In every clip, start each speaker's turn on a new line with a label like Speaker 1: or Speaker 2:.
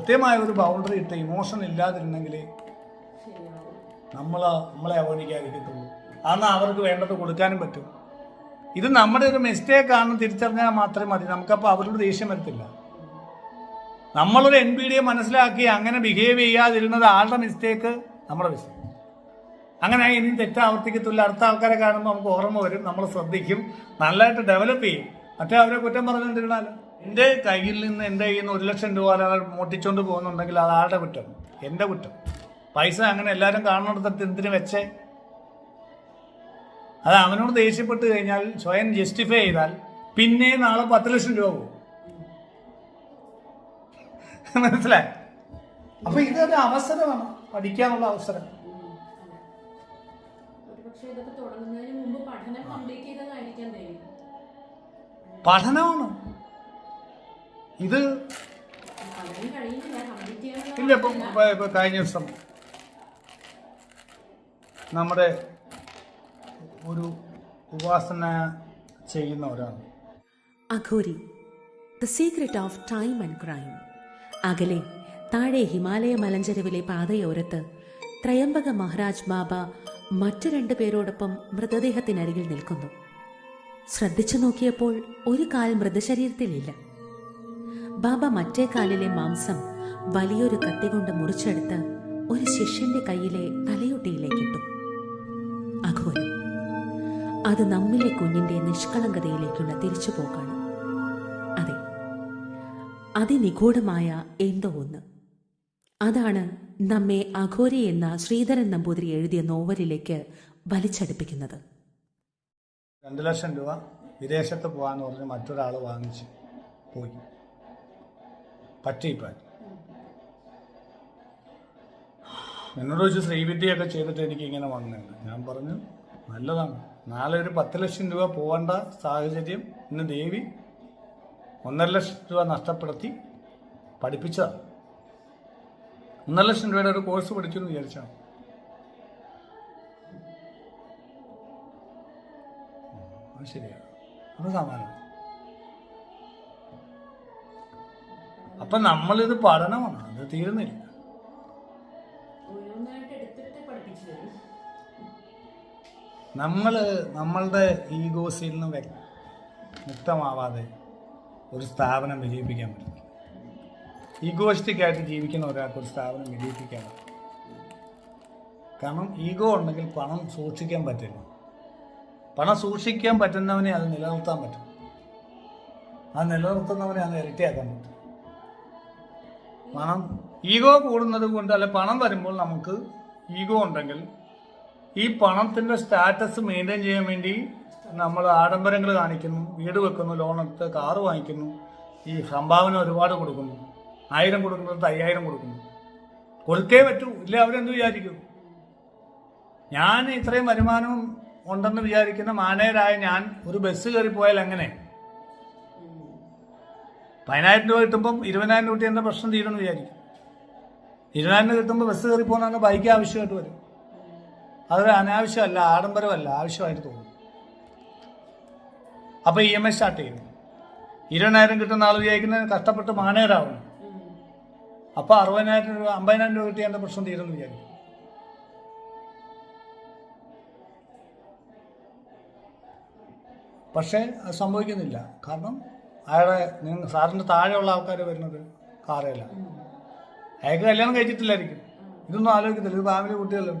Speaker 1: കൃത്യമായ ഒരു ബൗണ്ടറി ഇട്ട് ഇമോഷൻ ഇല്ലാതിരുന്നെങ്കിൽ നമ്മൾ നമ്മളെ അവഗണിക്കാതിരിക്കത്തുള്ളൂ അന്ന് അവർക്ക് വേണ്ടത് കൊടുക്കാനും പറ്റും. ഇത് നമ്മുടെ ഒരു മിസ്റ്റേക്ക് ആണെന്ന് തിരിച്ചറിഞ്ഞാൽ മാത്രമേ മതി. നമുക്കപ്പോൾ അവരോട് ദേഷ്യം വരത്തില്ല. നമ്മളൊരു എൻ പി ഡിയെ മനസ്സിലാക്കി അങ്ങനെ ബിഹേവ് ചെയ്യാതിരുന്നത് ആളുടെ മിസ്റ്റേക്ക് നമ്മുടെ മിസ്റ്റേക്ക് അങ്ങനെ ഇനി തെറ്റാവർത്തിക്കത്തില്ല. അടുത്ത ആൾക്കാരെ കാണുമ്പോൾ നമുക്ക് ഓർമ്മ വരും. നമ്മൾ ശ്രദ്ധിക്കും. നല്ലതായിട്ട് ഡെവലപ്പ് ചെയ്യും. മറ്റേ അവരെ കുറ്റം പറഞ്ഞുകൊണ്ടിരുന്നാലോ? എന്റെ കയ്യിൽ നിന്ന് എന്റെ കയ്യിൽ നിന്ന് ഒരു ലക്ഷം രൂപ ഒരാൾ മോട്ടിച്ചോണ്ട് പോകുന്നുണ്ടെങ്കിൽ അത് ആളുടെ കുറ്റം? എന്റെ കുറ്റം. പൈസ അങ്ങനെ എല്ലാവരും കാണുന്നിടത്ത് എന്തിനു വെച്ചേ? അത് അവനോട് ദേഷ്യപ്പെട്ട് കഴിഞ്ഞാൽ സ്വയം ജസ്റ്റിഫൈ ചെയ്താൽ പിന്നെ നാളെ പത്ത് ലക്ഷം രൂപ പോകും. മനസ്സിലായി? അപ്പൊ ഇതൊരു അവസരമാണ്. പഠിക്കാനുള്ള അവസരം.
Speaker 2: ഒരുപക്ഷെ
Speaker 1: ഇത് ഇല്ല ഇപ്പൊ കഴിഞ്ഞ ദിവസം നമ്മുടെ ഒരു ഉപാസന ചെയ്യുന്ന ഒരാൾ.
Speaker 3: Aghori the secret of time and crime അകലെ താഴെ ഹിമാലയ മലഞ്ചെരുവിലെ പാതയോരത്ത് ത്രയംബക മഹാരാജ് ബാബ മറ്റു രണ്ടു പേരോടൊപ്പം മൃതദേഹത്തിനരികിൽ നിൽക്കുന്നു. ശ്രദ്ധിച്ചു നോക്കിയപ്പോൾ ഒരു കാൽ മൃതശരീരത്തിലില്ല. ബാബ മറ്റേ കാലിലെ മാംസം വലിയൊരു കത്തി കൊണ്ട് മുറിച്ചെടുത്ത് ഒരു ശിഷ്യന്റെ കയ്യിലെ തലയൊട്ടിയിലേക്കിട്ടു. അഘോരം അത് നമ്മിലെ കുഞ്ഞിന്റെ നിഷ്കളങ്കതയിലേക്കുള്ള തിരിച്ചുപോക്കാണ് അതെ അതിനിഗൂഢമായ എന്തോ ഒന്ന്. അതാണ് നമ്മെ അഘോരി എന്ന ശ്രീധരൻ നമ്പൂതിരി എഴുതിയ നോവലിലേക്ക് വലിച്ചടുപ്പിക്കുന്നത്.
Speaker 1: രണ്ട് ലക്ഷം രൂപ വിദേശത്ത് പോകാന്ന് പറഞ്ഞ് മറ്റൊരാൾ വാങ്ങിച്ച് പോയി. പറ്റിയിപ്പാൻ. എന്നോട് ചോദിച്ചു ശ്രീവിദ്യയൊക്കെ ചെയ്തിട്ട് എനിക്ക് ഇങ്ങനെ വന്നിട്ടുണ്ട്. ഞാൻ പറഞ്ഞു നല്ലതാണ്. നാളെ ഒരു പത്ത് ലക്ഷം രൂപ പോകേണ്ട സാഹചര്യം ഇന്ന് ദേവി ഒന്നര ലക്ഷം രൂപ നഷ്ടപ്പെടുത്തി പഠിപ്പിച്ചതാണ് ഒന്നര ലക്ഷം രൂപയുടെ ഒരു കോഴ്സ് പഠിച്ചു എന്ന് വിചാരിച്ചാണ് ശരിയാണ് അത് സമാനം അപ്പൊ നമ്മളിത് പഠനമാണ്. അത് തീരുന്നില്ല. നമ്മൾ നമ്മളുടെ ഈഗോസിൽ നിന്ന് മുക്തമാവാതെ ഒരു സ്ഥാപനം വിജയിപ്പിക്കാൻ പറ്റില്ല. ആയിട്ട് ജീവിക്കുന്ന ഒരാൾക്ക് ഒരു സ്ഥാപനം വിജയിപ്പിക്കാൻ പറ്റും കാരണം ഈഗോ ഉണ്ടെങ്കിൽ പണം സൂക്ഷിക്കാൻ പറ്റില്ല. പണം സൂക്ഷിക്കാൻ പറ്റുന്നവനെ അത് നിലനിർത്താൻ പറ്റും. ആ നിലനിർത്തുന്നവനെ അത് ഇരട്ടിയാക്കാൻ പറ്റും. പണം ഈഗോ കൂടുന്നത് കൊണ്ട് അല്ലെ പണം വരുമ്പോൾ നമുക്ക് ഈഗോ ഉണ്ടെങ്കിൽ ഈ പണത്തിന്റെ സ്റ്റാറ്റസ് മെയിന്റെയിൻ ചെയ്യാൻ വേണ്ടി നമ്മൾ ആഡംബരങ്ങൾ കാണിക്കുന്നു വീട് വെക്കുന്നു ലോൺ എടുത്ത് കാറ് വാങ്ങിക്കുന്നു ഈ സംഭാവന ഒരുപാട് കൊടുക്കുന്നു ആയിരം കൊടുക്കുന്നത് അയ്യായിരം കൊടുക്കുന്നു. കൊടുത്തേ പറ്റൂ ഇല്ല അവരെന്ത് വിചാരിക്കും? ഞാൻ ഇത്രയും വരുമാനം ഉണ്ടെന്ന് വിചാരിക്കുന്ന മാനേജരായ ഞാൻ ഒരു ബസ് കയറി പോയാൽ എങ്ങനെ? പതിനായിരം രൂപ കിട്ടുമ്പം ഇരുപതിനായിരം രൂപ എന്റെ പ്രശ്നം തീരുമെന്ന് വിചാരിക്കും. ഇരുപതിനായിരം രൂപ കിട്ടുമ്പോൾ ബസ് കയറി പോകുന്ന ബൈക്ക് ആവശ്യമായിട്ട് വരും. അതൊരു അനാവശ്യമല്ല ആഡംബരമല്ല ആവശ്യമായിട്ട് തോന്നും. അപ്പോൾ ഇ എം ഐ സ്റ്റാർട്ട് ചെയ്യുന്നു. ഇരുപതിനായിരം കിട്ടുന്ന ആൾ വിചാരിക്കുന്നത് കഷ്ടപ്പെട്ട് മാനേജരാവണം അപ്പോൾ അറുപതിനായിരം രൂപ അമ്പതിനായിരം രൂപ കിട്ടിയ പ്രശ്നം തീരുമെന്ന് വിചാരിക്കും. പക്ഷേ അത് സംഭവിക്കുന്നില്ല. കാരണം അയാളെ നിങ്ങൾ സാറിന്റെ താഴെയുള്ള ആൾക്കാർ വരുന്നത് കാറയല്ല അയാൾക്ക് കല്യാണം കഴിച്ചിട്ടില്ലായിരിക്കും. ഇതൊന്നും ആലോചിക്കത്തില്ല. ഇത് ഫാമിലി കുട്ടികളും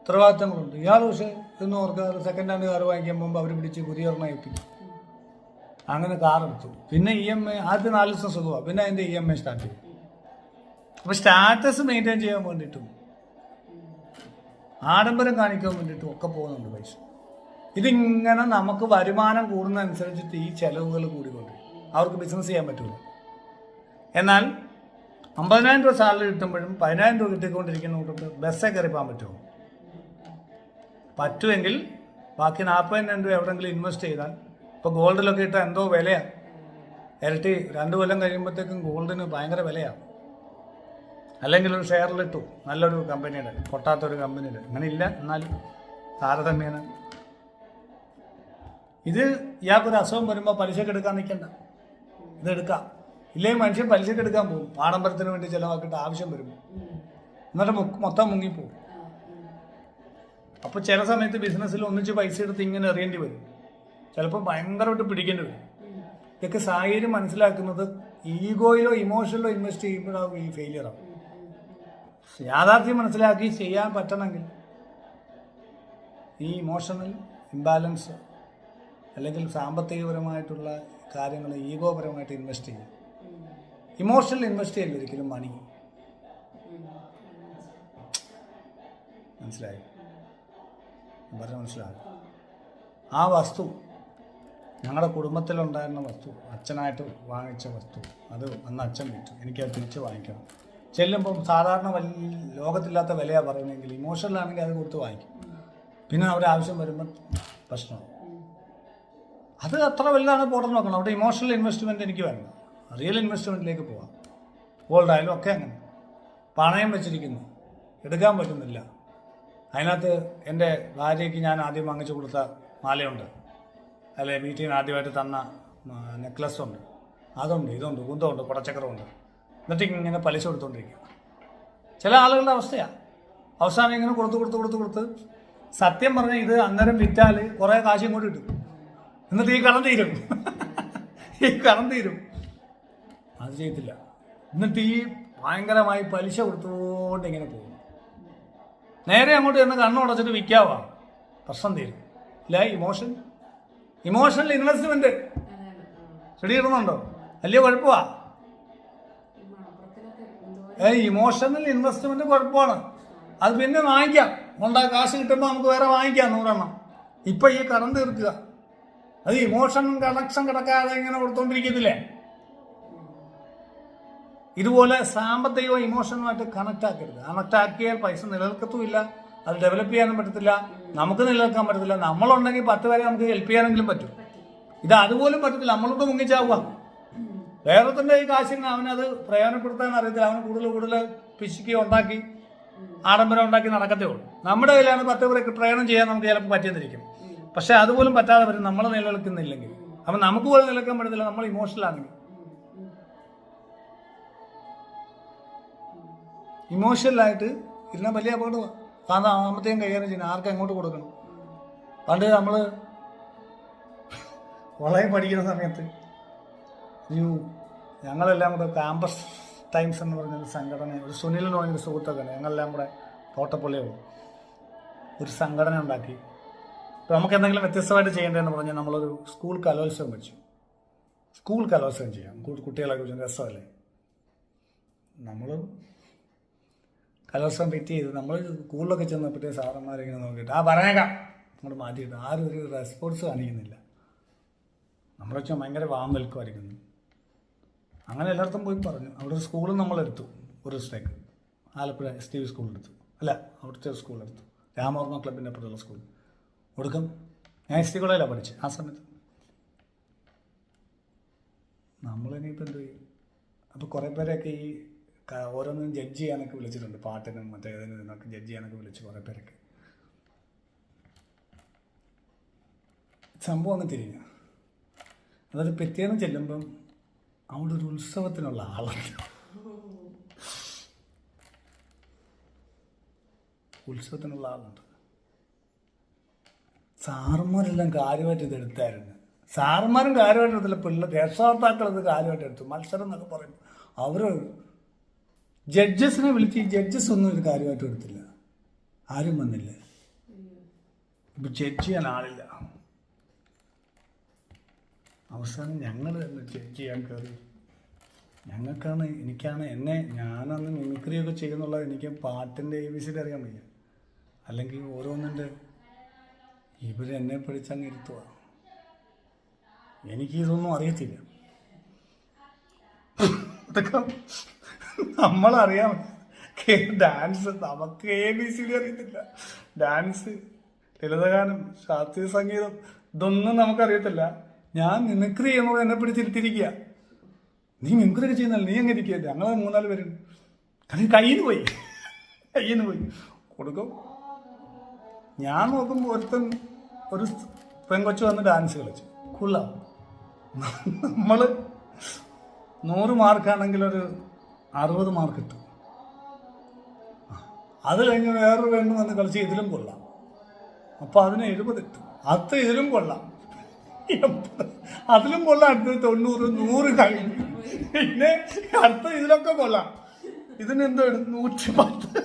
Speaker 1: ഉത്തരവാദിത്തങ്ങളുണ്ട്. ഇയാൾ പക്ഷേ ഇതൊന്നും ഓർക്കാറ് സെക്കൻഡ് ഹാൻഡ് കാർ വാങ്ങിക്കാൻ പോകുമ്പോൾ അവർ പിടിച്ച് ഒരെണ്ണം ഏൽപ്പിക്കും. അങ്ങനെ കാർ എടുത്തു. പിന്നെ ഇ എം ഐ ആദ്യം നാല് ദിവസം സുഖമാണ് പിന്നെ അതിന്റെ ഇ എം ഐ സ്റ്റാർട്ട് ചെയ്യും അപ്പോൾ സ്റ്റാറ്റസ് മെയിന്റെയിൻ ചെയ്യാൻ വേണ്ടിയിട്ടും ആഡംബരം കാണിക്കാൻ വേണ്ടിയിട്ടും ഒക്കെ പോകുന്നുണ്ട് പൈസ. ഇതിങ്ങനെ നമുക്ക് വരുമാനം കൂടുന്നതനുസരിച്ചിട്ട് ഈ ചെലവുകൾ കൂടിക്കൊണ്ട് അവർക്ക് ബിസിനസ് ചെയ്യാൻ പറ്റില്ല എന്നാൽ അമ്പതിനായിരം രൂപ സാലറി കിട്ടുമ്പോഴും പതിനായിരം രൂപ കിട്ടിക്കൊണ്ടിരിക്കുന്ന കൂട്ടത്ത് ബസ്സേ കയറി പോകാൻ പറ്റുമോ? പറ്റുമെങ്കിൽ ബാക്കി നാൽപ്പതിനായിരം രൂപ എവിടെയെങ്കിലും ഇൻവെസ്റ്റ് ചെയ്താൽ ഇപ്പോൾ ഗോൾഡിലൊക്കെ ഇട്ടാൽ എന്തോ വിലയാണ് ഇരട്ടി രണ്ട് കൊല്ലം കഴിയുമ്പോഴത്തേക്കും ഗോൾഡിന് ഭയങ്കര വിലയാണ് അല്ലെങ്കിൽ ഒരു ഷെയറിലിട്ടു നല്ലൊരു കമ്പനിയുടെ പൊട്ടാത്തൊരു കമ്പനിയുടെ അങ്ങനെ ഇല്ല എന്നാലും താരതമ്യേന. ഇത് ഇയാൾക്കൊരു അസുഖം വരുമ്പോൾ പലിശക്ക് എടുക്കാൻ നിൽക്കണ്ട. ഇതെടുക്കാം. ഇല്ലെങ്കിൽ മനുഷ്യൻ പലിശക്ക് എടുക്കാൻ പോകും. ആഡംബരത്തിന് വേണ്ടി ചിലവാക്കിയിട്ട് ആവശ്യം വരും. എന്നിട്ട് മൊത്തം മുങ്ങിപ്പോവും. അപ്പോൾ ചില സമയത്ത് ബിസിനസ്സിൽ ഒന്നിച്ച് പൈസ എടുത്ത് ഇങ്ങനെ എറിയേണ്ടി വരും. ചിലപ്പോൾ ഭയങ്കരമായിട്ട് പിടിക്കേണ്ടി വരും. ഇതൊക്കെ സാഹചര്യം മനസ്സിലാക്കുന്നത് ഈഗോയിലോ ഇമോഷനിലോ ഇൻവെസ്റ്റ് ചെയ്യുമ്പോഴാവും ഈ ഫെയിലിയർ ആവും. യാഥാർത്ഥ്യം മനസ്സിലാക്കി ചെയ്യാൻ പറ്റണമെങ്കിൽ ഈ ഇമോഷണൽ ഇംബാലൻസ് അല്ലെങ്കിൽ സാമ്പത്തികപരമായിട്ടുള്ള കാര്യങ്ങൾ ഈഗോപരമായിട്ട് ഇൻവെസ്റ്റ് ചെയ്യും. ഇമോഷണൽ ഇൻവെസ്റ്റ് ചെയ്യില്ല ഒരിക്കലും മണി. മനസ്സിലായി? പറഞ്ഞു മനസ്സിലായി. ആ വസ്തു ഞങ്ങളുടെ കുടുംബത്തിലുണ്ടായിരുന്ന വസ്തു അച്ഛനായിട്ട് വാങ്ങിച്ച വസ്തു അത് അന്ന് അച്ഛൻ വിറ്റു. എനിക്കത് തിരിച്ച് വാങ്ങിക്കണം. ചെല്ലുമ്പം സാധാരണ വലിയ ലോകത്തില്ലാത്ത വിലയാണ് പറയുന്നതെങ്കിൽ ഇമോഷണലാണെങ്കിൽ അത് കൊടുത്ത് വാങ്ങിക്കും. പിന്നെ അവരാവശ്യം വരുമ്പോൾ പ്രശ്നമാണ് അത് അത്ര വലുതാണ് പോട്ടെ നോക്കണം. അവിടെ ഇമോഷണൽ ഇൻവെസ്റ്റ്മെന്റ് എനിക്ക് വേണം റിയൽ ഇൻവെസ്റ്റ്മെന്റിലേക്ക് പോവാം. ഗോൾഡ് ആയാലും ഒക്കെ അങ്ങനെ. പണയം വെച്ചിരിക്കുന്നു. എടുക്കാൻ പറ്റുന്നില്ല. അതിനകത്ത് എന്റെ ഭാര്യയ്ക്ക് ഞാൻ ആദ്യം വാങ്ങിച്ചു കൊടുത്ത മാലയുണ്ട്. അല്ലെ വീട്ടിൽ നിന്ന് ആദ്യമായിട്ട് തന്ന നെക്ലസ് ഉണ്ട്. അതുണ്ട് ഇതുണ്ട് കുന്തമുണ്ട് കുടച്ചക്രമുണ്ട്. എന്നിട്ട് ഇങ്ങനെ പലിശ കൊടുത്തുകൊണ്ടിരിക്കുക ചില ആളുകളുടെ അവസ്ഥയാണ് അവസാനം ഇങ്ങനെ കൊടുത്ത് കൊടുത്ത് കൊടുത്ത് കൊടുത്ത് സത്യം പറഞ്ഞാൽ ഇത് അന്നേരം വിറ്റാൽ കുറേ കാശ് ഇങ്ങോട്ട് കിട്ടും. എന്നിട്ട് ഈ കടം തീരും. ഈ കടം തീരും. അത് ചെയ്യത്തില്ല. എന്നിട്ട് ഈ ഭയങ്കരമായി പലിശ കൊടുത്തുകൊണ്ട് ഇങ്ങനെ പോകും. നേരെ അങ്ങോട്ട് ചെന്ന് കണ്ണുടച്ചിട്ട് വിൽക്കാവാ. പ്രശ്നം തീരും. ഇല്ല ഇമോഷൻ ഇമോഷണൽ ഇൻവെസ്റ്റ്മെന്റ് ചെടി ഇടുന്നുണ്ടോ വലിയ കുഴപ്പമാ. ഏ ഇമോഷണൽ ഇൻവെസ്റ്റ്മെന്റ് കുഴപ്പമാണ്. അത് പിന്നെ വാങ്ങിക്കാം. ഉണ്ടാ കാശ് കിട്ടുമ്പോൾ നമുക്ക് വേറെ വാങ്ങിക്കാം നൂറെണ്ണം. ഇപ്പൊ ഈ കടം തീർക്കുക. അത് ഇമോഷൻ കണക്ഷൻ കിടക്കാതെ ഇങ്ങനെ കൊടുത്തോണ്ടിരിക്കുന്നില്ലേ? ഇതുപോലെ സാമ്പത്തികവും ഇമോഷനുമായിട്ട് കണക്ട് ആക്കരുത്. കണക്ട് ആക്കിയാൽ പൈസ നിലനിൽക്കത്തുമില്ല. അത് ഡെവലപ്പ് ചെയ്യാനും പറ്റത്തില്ല. നമുക്ക് നിലനിൽക്കാൻ പറ്റത്തില്ല. നമ്മളുണ്ടെങ്കിൽ പത്ത് പേരെ നമുക്ക് ഹെൽപ്പ് ചെയ്യാനെങ്കിലും പറ്റും. ഇത് അതുപോലും പറ്റത്തില്ല. നമ്മളോട് മുങ്ങിച്ചാവുക. വേറൊരുത്തന്റെ ഈ കാശിന് അവനത് പ്രയോജനപ്പെടുത്താൻ അറിയത്തില്ല. അവന് കൂടുതൽ കൂടുതൽ പിശുക്കി ഉണ്ടാക്കി ആഡംബരം ഉണ്ടാക്കി നടക്കത്തേ ഉള്ളൂ. നമ്മുടെ കയ്യിലാണ് പത്ത് പേരെ പ്രയോജനം ചെയ്യാൻ നമുക്ക് ചിലപ്പോൾ പറ്റിയെന്നിരിക്കും. പക്ഷെ അതുപോലും പറ്റാതെ വരും. നമ്മൾ നിലനിൽക്കുന്നില്ലെങ്കിൽ. അപ്പം നമുക്ക് പോലും നിലനിൽക്കാൻ പറ്റത്തില്ല. നമ്മൾ ഇമോഷണൽ ആണെങ്കിൽ. ഇമോഷണലായിട്ട് ഇരുന്ന വലിയ അപകടം കാരണം ആമത്തെയും കൈകാര്യം ചെയ്യണം ആർക്ക് എങ്ങോട്ട് കൊടുക്കണം? പണ്ട് നമ്മൾ വളരെ പഠിക്കുന്ന സമയത്ത് അയ്യോ ഞങ്ങളെല്ലാം കൂടെ ക്യാമ്പസ് ടൈംസ് എന്ന് പറഞ്ഞൊരു സംഘടന ഒരു സുനിൽ എന്ന് പറഞ്ഞൊരു സുഹൃത്തൊക്കെ ഞങ്ങളെല്ലാം കൂടെ തോട്ടപ്പള്ളിയോ ഒരു സംഘടന ഉണ്ടാക്കി. അപ്പോൾ നമുക്ക് എന്തെങ്കിലും വ്യത്യസ്തമായിട്ട് ചെയ്യേണ്ടതെന്ന് പറഞ്ഞാൽ നമ്മളൊരു സ്കൂൾ കലോത്സവം വെച്ചു. സ്കൂൾ കലോത്സവം ചെയ്യാം. കുട്ടികളൊക്കെ വെച്ചാൽ രസമല്ലേ? നമ്മൾ കലോത്സവം ഫിറ്റ് ചെയ്ത് നമ്മൾ സ്കൂളിലൊക്കെ ചെന്ന് പറ്റിയ സാറന്മാരിങ്ങനെ നോക്കിയിട്ട് ആ പറഞ്ഞേക്കാം. നമ്മൾ മാറ്റിയിട്ട് ആരും ഒരു റെസ്പോൺസ് കാണിക്കുന്നില്ല. നമ്മളെ വെച്ചാൽ ഭയങ്കര വാം നിൽക്കുമായിരിക്കുന്നു അങ്ങനെ എല്ലായിടത്തും പോയി പറഞ്ഞു. അവിടെ ഒരു സ്കൂളും നമ്മളെടുത്തു. ഒരു ദിവസത്തേക്ക് ആലപ്പുഴ എസ് ടി വി സ്കൂളെടുത്തു അല്ല അവിടുത്തെ സ്കൂളെടുത്തു. രാമവർമ്മ ക്ലബിന്റെ അപ്പുറത്തുള്ള സ്കൂൾ. ഒടുക്കം ഞാൻ എസ് ടി കോളേജിലാണ് പഠിച്ചത് ആ സമയത്ത്. നമ്മളിനിയിപ്പോൾ എന്ത് ചെയ്യും? അപ്പോൾ കുറേ പേരൊക്കെ ഈ ഓരോന്നും ജഡ്ജ് ചെയ്യാനൊക്കെ വിളിച്ചിട്ടുണ്ട്. പാട്ടിനും മറ്റേ ഇതിനും ഇതിനൊക്കെ ജഡ്ജ് ചെയ്യാനൊക്കെ വിളിച്ചു കുറേ പേരൊക്കെ. സംഭവം അങ്ങ് തിരിഞ്ഞു. അതായത് പിറ്റേന്ന് ചെല്ലുമ്പം അവിടെ ഒരു ഉത്സവത്തിനുള്ള ആളുണ്ട്. ഉത്സവത്തിനുള്ള ആളുണ്ട്. സാറുമാരെല്ലാം കാര്യമായിട്ട് ഇത് എടുത്തായിരുന്നു. സാർമാരും കാര്യമായിട്ട് എടുത്തില്ല. പിള്ളേർ രക്ഷകർത്താക്കൾ ഇത് കാര്യമായിട്ട് എടുത്തു. മത്സരം എന്നൊക്കെ പറയും അവർ ജഡ്ജസിനെ വിളിച്ച് ജഡ്ജസ് ഒന്നും ഇത് കാര്യമായിട്ട് എടുത്തില്ല. ആരും വന്നില്ല. ഇപ്പം ജഡ്ജ് ചെയ്യാൻ ആളില്ല. അവസാനം ഞങ്ങൾ തന്നെ ജഡ്ജ് ചെയ്യാൻ കയറി ഞങ്ങൾക്കാണ് എനിക്കാണ് എന്നെ ഞാനന്ന് മിമിക്രിയൊക്കെ ചെയ്യുന്നുള്ളത് എനിക്ക് പാട്ടിന്റെ എ ബി സിയുടെ അറിയാൻ വയ്യ. അല്ലെങ്കിൽ ഓരോന്നിന്റെ ഇവരെന്നെ ഇരുത്തുക. എനിക്ക് ഇതൊന്നും അറിയത്തില്ല. ഇതൊക്കെ നമ്മളറിയാം. ഡാൻസ് നമുക്ക് എ ബി സി ഡി അറിയത്തില്ല. ഡാൻസ് ലളിതഗാനം ശാസ്ത്രീയ സംഗീതം ഇതൊന്നും നമുക്കറിയത്തില്ല. ഞാൻ മിമിക്രി ചെയ്യുന്നത് എന്നെ പിടിച്ചിരുത്തിരിക്കുക നീ മിമിക്രി ഒക്കെ ചെയ്യുന്നല്ല നീ എങ്ങനെ ഇരിക്കുക? ഞങ്ങൾ മൂന്നാൽ പേരുണ്ട് കാരണം കയ്യിൽ നിന്ന് പോയി. കയ്യിൽ നിന്ന് പോയി. കൊടുക്കും. ഞാൻ നോക്കുമ്പോൾ ഒരുത്തൻ ഒരു പെങ്കൊച്ചു വന്ന് ഡാൻസ് കളിച്ചു. കൊള്ളാം നമ്മൾ നൂറ് മാർക്കാണെങ്കിൽ ഒരു അറുപത് മാർക്ക് കിട്ടും. ആ, അത് കഴിഞ്ഞ് വേറൊരു പെണ്ണ് വന്ന് കളിച്ച് ഇതിലും കൊള്ളാം. അപ്പോൾ അതിന് എഴുപത് കിട്ടും. അത് ഇതിലും കൊള്ളാം. അതിലും കൊള്ളാം. അടുത്ത് തൊണ്ണൂറ് നൂറ് കഴിഞ്ഞു. പിന്നെ അടുത്ത ഇതിലൊക്കെ കൊള്ളാം. ഇതിന് എന്തോ നൂറ്റി പത്ത്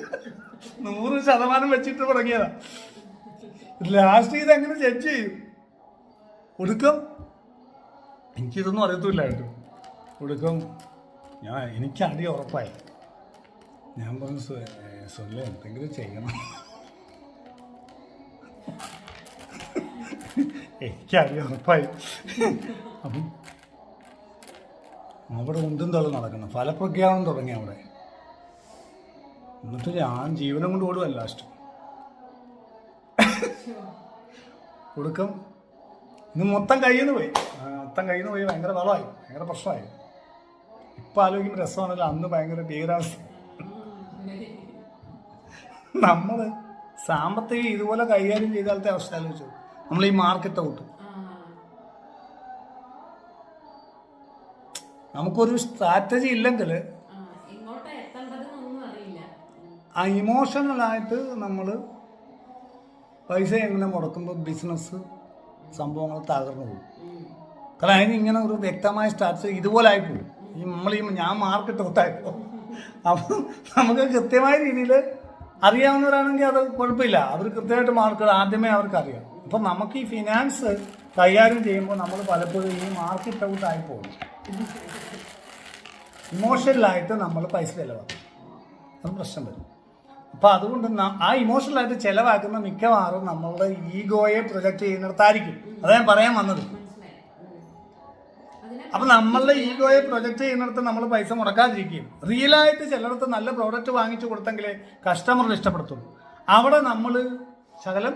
Speaker 1: നൂറ് ശതമാനം വെച്ചിട്ട് തുടങ്ങിയതാ. ലാസ്റ്റ് ഇത് എങ്ങനെ ജഡ്ജ് ചെയ്യും? ഒടുക്കം? എനിക്കിതൊന്നും അറിയത്തില്ല കേട്ടോ ഒടുക്കം ഞാൻ എനിക്ക് അടി ഉറപ്പായി. ഞാൻ പറഞ്ഞു സ്വല്ല എന്തെങ്കിലും ചെയ്യണം. എനിക്ക് അടി ഉറപ്പായി. അപ്പം അവിടെ ഉന്തും തള്ളും നടക്കണം. ഫലപ്രഖ്യാപനം തുടങ്ങി അവിടെ. എന്നിട്ട് ഞാൻ ജീവനം കൊണ്ട് ഓടുവല്ല ലാസ്റ്റ് ഒടുക്കം ഇന്ന് മൊത്തം കയ്യിൽ നിന്ന് പോയി മൊത്തം കയ്യിൽ നിന്ന് പോയി ഭയങ്കര വളമായി ഭയങ്കര പ്രശ്നമായി. ഇപ്പൊ ആലോചിക്കുമ്പോൾ രസമാണല്ലോ അന്ന് ഭയങ്കര ഭീകരാവസ്ഥ. നമ്മൾ സാമ്പത്തികം ഇതുപോലെ കൈകാര്യം ചെയ്താലത്തെ അവസ്ഥ ആലോചിച്ചു നമ്മൾ ഈ മാർക്കറ്റ് ഔട്ട്. നമുക്കൊരു സ്ട്രാറ്റജി ഇല്ലെങ്കിൽ
Speaker 2: ആ ഇമോഷണൽ ആയിട്ട് അറിയില്ല.
Speaker 1: ആ ഇമോഷണലായിട്ട് നമ്മൾ പൈസ എങ്ങനെ മുടക്കുമ്പോൾ ബിസിനസ് സംഭവങ്ങൾ തകർന്നു പോകും. കാരണം അതിന് ഇങ്ങനെ ഒരു വ്യക്തമായ സ്റ്റാറ്റസ് ഇതുപോലെ ആയിപ്പോകും. ഈ നമ്മൾ ഈ ഞാൻ മാർക്കറ്റ് ഒത്തായിപ്പോ അപ്പം നമുക്ക് കൃത്യമായ രീതിയിൽ അറിയാവുന്നവരാണെങ്കിൽ അത് കുഴപ്പമില്ല. അവർ കൃത്യമായിട്ട് മാർക്ക് ആദ്യമേ അവർക്കറിയാം അപ്പം നമുക്ക് ഈ ഫിനാൻസ് കൈകാര്യം ചെയ്യുമ്പോൾ നമ്മൾ പലപ്പോഴും ഈ മാർക്കറ്റ് ഔട്ട് ആയി പോകും. ഇമോഷണലായിട്ട് നമ്മൾ പൈസ ചിലവാക്കും. അത് പ്രശ്നം വരും. അപ്പോൾ അതുകൊണ്ട് ആ ഇമോഷണലായിട്ട് ചിലവാക്കുന്ന മിക്കവാറും നമ്മളുടെ ഈഗോയെ പ്രൊജക്റ്റ് ചെയ്യുന്നിടത്തായിരിക്കും. അതാ ഞാൻ പറയാൻ വന്നത്. അപ്പൊ നമ്മളുടെ ഈഗോയെ പ്രൊജക്റ്റ് ചെയ്യുന്നിടത്ത് നമ്മൾ പൈസ മുടക്കാതിരിക്കും റിയലായിട്ട് ചിലയിടത്ത് നല്ല പ്രോഡക്റ്റ് വാങ്ങിച്ചു കൊടുത്തെങ്കിലേ കസ്റ്റമർ ഇഷ്ടപ്പെടുത്തുള്ളൂ. അവിടെ നമ്മൾ ശകലം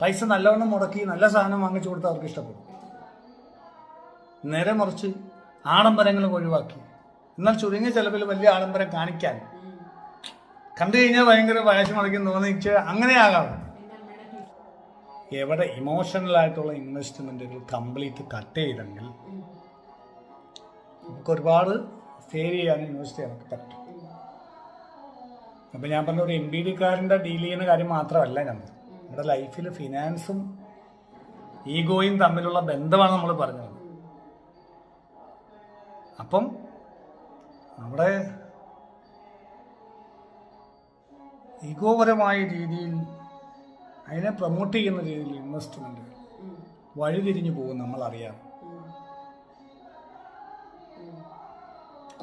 Speaker 1: പൈസ നല്ലവണ്ണം മുടക്കി നല്ല സാധനം വാങ്ങിച്ചു കൊടുത്ത് അവർക്ക് ഇഷ്ടപ്പെടും. നേരെ മറിച്ച് ആഡംബരങ്ങൾ ഒഴിവാക്കി. എന്നാൽ ചുരുങ്ങിയ ചിലവിൽ വലിയ ആഡംബരം കാണിക്കാൻ. കണ്ടു കഴിഞ്ഞാൽ ഭയങ്കര വയസ്സ് മുടക്കി തോന്നിച്ച് അങ്ങനെയാകാം എവിടെ ഇമോഷണൽ ആയിട്ടുള്ള ഇൻവെസ്റ്റ്മെന്റുകൾ കംപ്ലീറ്റ് കട്ട് ചെയ്തെങ്കിൽ. നമുക്ക് ഒരുപാട് സേവ് ചെയ്യാൻ ഇൻവെസ്റ്റ് ചെയ്യാനൊക്കെ പറ്റും. അപ്പം ഞാൻ പറഞ്ഞ ഒരു എം ബി ഡിക്കാരന്റെ ഡീൽ ചെയ്യുന്ന കാര്യം മാത്രമല്ല ഞാൻ നമ്മുടെ ലൈഫിൽ ഫിനാൻസും ഈഗോയും തമ്മിലുള്ള ബന്ധമാണ് നമ്മൾ പറഞ്ഞത്. അപ്പം നമ്മുടെ ഈഗോപരമായ രീതിയിൽ അതിനെ പ്രൊമോട്ട് ചെയ്യുന്ന രീതിയിൽ
Speaker 2: ഇൻവെസ്റ്റ്മെന്റ്.
Speaker 1: വഴിതിരിഞ്ഞു പോകും നമ്മളറിയാം.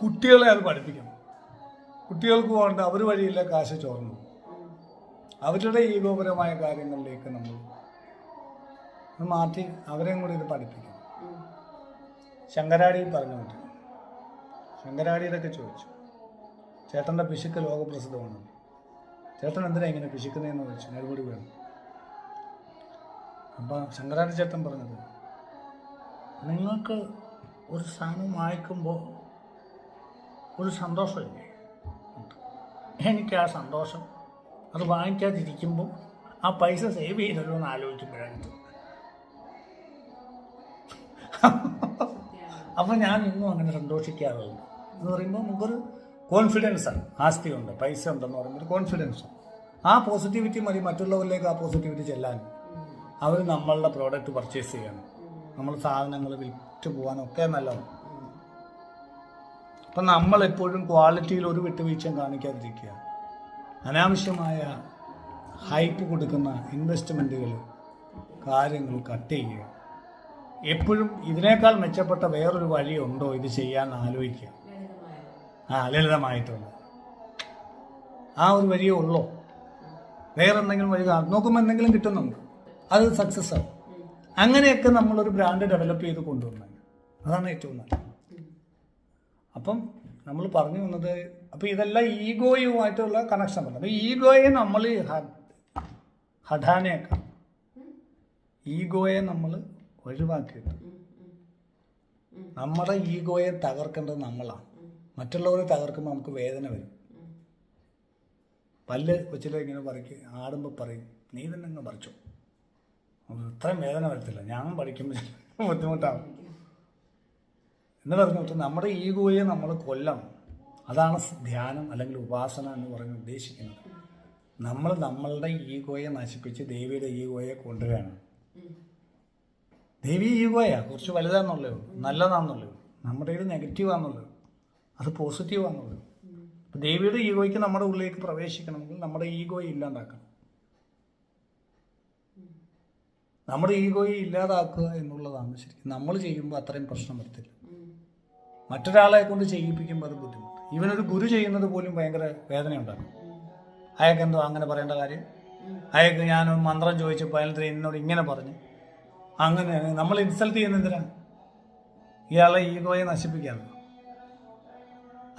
Speaker 1: കുട്ടികളെ അത് പഠിപ്പിക്കണം. കുട്ടികൾക്ക് വേണ്ട അവർ വഴിയില്ല കാശ് ചോർന്നു. അവരുടെ ഈഗോപരമായ കാര്യങ്ങളിലേക്ക് നമ്മൾ മാറ്റി അവരെയും കൂടി ഇത് പഠിപ്പിക്കണം. ശങ്കരാടി പറഞ്ഞു ശങ്കരാടി ശങ്കരാടിയിലൊക്കെ ചോദിച്ചു. ചേട്ടന്റെ പിശുക്ക് ലോകപ്രസിദ്ധമാണ്. ചേട്ടൻ എന്തിനാ ഇങ്ങനെ പിശിക്കുന്നതെന്ന് വെച്ചു മറുപടി വേണം അപ്പം ശങ്കരാചാര്യ ചേട്ടൻ പറഞ്ഞത് നിങ്ങൾക്ക് ഒരു സാധനം വായിക്കുമ്പോൾ ഒരു സന്തോഷമില്ലേ. എനിക്ക് ആ സന്തോഷം അത് വാങ്ങിക്കാതിരിക്കുമ്പോൾ ആ പൈസ സേവ് ചെയ്തല്ലോ എന്ന് ആലോചിക്കുമ്പോഴാണ് അപ്പം. ഞാൻ ഇന്നും അങ്ങനെ സന്തോഷിക്കാറുള്ളൂ എന്ന് പറയുമ്പോൾ നമുക്കൊരു കോൺഫിഡൻസ് ആസ്തി ഉണ്ട് പൈസ ഉണ്ടെന്ന് പറയുന്നത് കോൺഫിഡൻസ് ആ പോസിറ്റിവിറ്റി മതി മറ്റുള്ളവരിലേക്ക് ആ പോസിറ്റിവിറ്റി ചെല്ലാൻ. അവർ നമ്മളുടെ പ്രോഡക്റ്റ് പർച്ചേസ് ചെയ്യണം നമ്മൾ സാധനങ്ങൾ വിറ്റ് പോകാനൊക്കെ നല്ലതാണ്. അപ്പം നമ്മളെപ്പോഴും ക്വാളിറ്റിയിൽ ഒരു വിട്ടുവീഴ്ചയും കാണിക്കാതിരിക്കുക. അനാവശ്യമായ ഹൈപ്പ് കൊടുക്കുന്ന ഇൻവെസ്റ്റ്മെന്റുകൾ കാര്യങ്ങൾ കട്ട് ചെയ്യുക. എപ്പോഴും ഇതിനേക്കാൾ മെച്ചപ്പെട്ട വേറൊരു വഴിയുണ്ടോ ഇത് ചെയ്യാൻ ആലോചിക്കുക. ആ ലളിതമായിട്ടുള്ള ആ ഒരു വഴിയേ ഉള്ളൂ. വേറെ എന്തെങ്കിലും വഴി നോക്കുമ്പോൾ എന്തെങ്കിലും കിട്ടുന്നുണ്ട്. അത് സക്സസ് ആവും. അങ്ങനെയൊക്കെ നമ്മളൊരു ബ്രാൻഡ് ഡെവലപ്പ് ചെയ്ത് കൊണ്ടുവന്നത് അതാണ് ഏറ്റവും നല്ലത്. അപ്പം നമ്മൾ പറഞ്ഞു വന്നത് അപ്പോൾ ഇതെല്ലാം ഈഗോയുമായിട്ടുള്ള കണക്ഷൻ പറഞ്ഞു അപ്പോൾ ഈഗോയെ നമ്മൾ ഹഠാനേക്കാം ഈഗോയെ നമ്മൾ ഒഴിവാക്കിയിട്ട്. നമ്മുടെ ഈഗോയെ തകർക്കേണ്ടത് നമ്മളാണ്. മറ്റുള്ളവരെ തകർക്കുമ്പോൾ നമുക്ക് വേദന വരും. പല്ല് കൊച്ചിലെ ഇങ്ങനെ പറിക്കും ആടുമ്പോൾ പറയും നീ തന്നെ അങ്ങ് പറിച്ചോ. ഇത്രയും വേദന വരത്തില്ല. ഞാൻ പഠിക്കുമ്പോൾ ബുദ്ധിമുട്ടാവും. എന്ന് പറഞ്ഞിട്ട് നമ്മുടെ ഈഗോയെ നമ്മൾ കൊല്ലണം. അതാണ് ധ്യാനം അല്ലെങ്കിൽ ഉപാസന എന്ന് പറഞ്ഞ് ഉദ്ദേശിക്കുന്നത്. നമ്മൾ നമ്മളുടെ ഈഗോയെ നശിപ്പിച്ച് ദേവിയുടെ ഈഗോയെ കൊണ്ടുവരണം ദേവി ഈഗോയാ കുറച്ച് വലുതാന്നുള്ളേ നല്ലതാണെന്നുള്ളൂ നമ്മുടെ ഇത് നെഗറ്റീവാന്നുള്ളൂ അത് പോസിറ്റീവാന്നുള്ളൂ അപ്പോൾ ദേവിയുടെ ഈഗോയ്ക്ക് നമ്മുടെ ഉള്ളിലേക്ക് പ്രവേശിക്കണമെങ്കിൽ നമ്മുടെ ഈഗോയെ ഇല്ലാണ്ടാക്കണം. നമ്മുടെ ഈഗോയെ ഇല്ലാതാക്കുക എന്നുള്ളതാണ് ശരിക്കും. നമ്മൾ ചെയ്യുമ്പോൾ അത്രയും പ്രശ്നം വരത്തില്ല. മറ്റൊരാളെ കൊണ്ട് ചെയ്യിപ്പിക്കുമ്പോൾ അത് ബുദ്ധിമുട്ട്. ഇവനൊരു ഗുരു ചെയ്യുന്നത് പോലും ഭയങ്കര വേദന അയാൾക്ക് എന്തോ അങ്ങനെ പറയേണ്ട കാര്യം? അയാൾക്ക് ഞാൻ മന്ത്രം ചോദിച്ചപ്പോൾ അയാൾ എന്നോട് ഇങ്ങനെ പറഞ്ഞു? അങ്ങനെ നമ്മൾ ഇൻസൾട്ട് ചെയ്യുന്ന എന്തിനാ? ഇയാളെ ഈഗോയെ നശിപ്പിക്കാറ്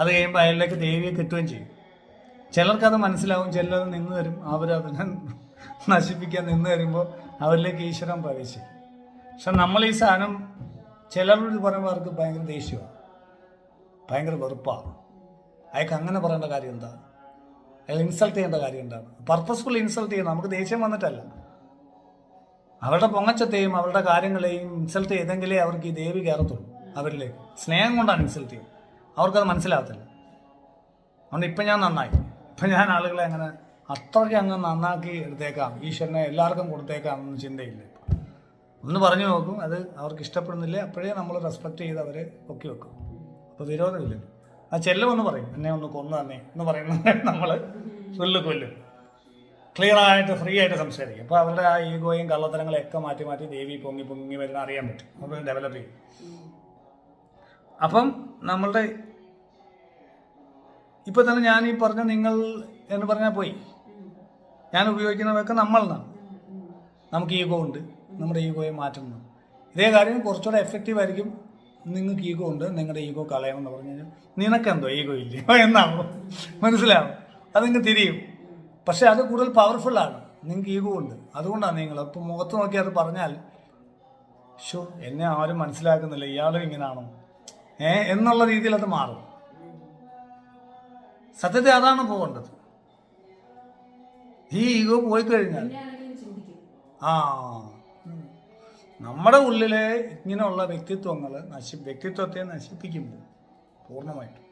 Speaker 1: അത് കഴിയുമ്പോൾ അയാളിലേക്ക് ദേവിയെ കിട്ടുകയും ചെയ്യും. ചിലർക്കത് മനസ്സിലാവും ചിലർ നിന്ന് തരും. അവരതിനെ നശിപ്പിക്കാൻ നിന്ന് തരുമ്പോൾ അവരിലേക്ക് ഈശ്വരൻ പ്രവേശിക്കും. പക്ഷെ നമ്മൾ ഈ സാധനം ചിലരോട് പറയുമ്പോൾ അവർക്ക് ഭയങ്കര ദേഷ്യമാണ്. ഭയങ്കര വെറുപ്പാണ്. അയാൾക്ക് അങ്ങനെ പറയേണ്ട കാര്യം എന്താ അയാൾ ഇൻസൾട്ട് ചെയ്യേണ്ട കാര്യം എന്താണ്? പർപ്പസ്ഫുൾ ഇൻസൾട്ട് ചെയ്യണം. നമുക്ക് ദേഷ്യം വന്നിട്ടല്ല. അവരുടെ പൊങ്ങച്ചത്തെയും അവരുടെ കാര്യങ്ങളെയും ഇൻസൾട്ട് ചെയ്തെങ്കിലേ അവർക്ക് ഈ ദേവി കയറത്തുള്ളൂ അവരിലേക്ക്. സ്നേഹം കൊണ്ടാണ് ഇൻസൾട്ട് ചെയ്യുന്നത്. അവർക്കത് മനസ്സിലാകത്തില്ല. അതുകൊണ്ട് ഇപ്പം ഞാൻ നന്നായി. ഇപ്പം ഞാൻ ആളുകളെ അങ്ങനെ അത്രയ്ക്ക് അങ്ങ് നന്നാക്കി എടുത്തേക്കാം. ഈശ്വരനെ എല്ലാവർക്കും കൊടുത്തേക്കാം എന്നൊന്നും ചിന്തയില്ല ഒന്ന് പറഞ്ഞു നോക്കും. അത് അവർക്ക് ഇഷ്ടപ്പെടുന്നില്ല. അപ്പോഴേ നമ്മൾ റെസ്പെക്ട് ചെയ്ത് അവരെ പൊക്കി വെക്കും. അപ്പോൾ വിരോധമില്ല. ആ ചെല്ലുമെന്ന് പറയും. എന്നെ ഒന്ന് കൊന്നു തന്നെ എന്ന് പറയുന്നത് നമ്മൾ കൊല്ലു കൊല്ലും. ക്ലിയർ ആയിട്ട് ഫ്രീ ആയിട്ട് സംസാരിക്കും. അപ്പോൾ അവരുടെ ആ ഈഗോയും കള്ളത്തരങ്ങളെയൊക്കെ മാറ്റി മാറ്റി ദേവി പൊങ്ങി പൊങ്ങി വരുന്ന അറിയാൻ പറ്റും. നമുക്ക് ഡെവലപ്പ് ചെയ്യും. അപ്പം നമ്മളുടെ ഇപ്പൊ തന്നെ ഞാൻ ഈ പറഞ്ഞ നിങ്ങൾ എന്ന് പറഞ്ഞാൽ പോയി. ഞാൻ ഉപയോഗിക്കുന്നതൊക്കെ നമ്മളെന്നാണ് നമുക്ക് ഈഗോ ഉണ്ട്. നമ്മുടെ ഈഗോയെ മാറ്റുന്നു ഇതേ കാര്യം കുറച്ചുകൂടെ എഫക്റ്റീവ് ആയിരിക്കും നിങ്ങൾക്ക് ഈഗോ ഉണ്ട് നിങ്ങളുടെ ഈഗോ കളയണമെന്ന് പറഞ്ഞു കഴിഞ്ഞാൽ നിനക്കെന്തോ ഈഗോ ഇല്ലയോ എന്നാണോ മനസ്സിലാവും അതിങ്ങ് തിരിയും. പക്ഷെ അത് കൂടുതൽ പവർഫുള്ളാണ് നിങ്ങൾക്ക് ഈഗോ ഉണ്ട്. അതുകൊണ്ടാണ് നിങ്ങൾ ഇപ്പം മുഖത്ത് നോക്കി അത് പറഞ്ഞാൽ ഷോ എന്നെ ആരും മനസ്സിലാക്കുന്നില്ല. ഇയാളും ഇങ്ങനാണോ? ഏ എന്നുള്ള രീതിയിൽ അത് മാറും. സത്യത്തെ അതാണ് പോകേണ്ടത്. ഈ ഈഗോ പോയി കഴിഞ്ഞാൽ ആ. നമ്മുടെ ഉള്ളിലെ ഇങ്ങനെയുള്ള വ്യക്തിത്വങ്ങൾ നശി വ്യക്തിത്വത്തെ നശിപ്പിക്കുമ്പോൾ പൂർണമായിട്ടും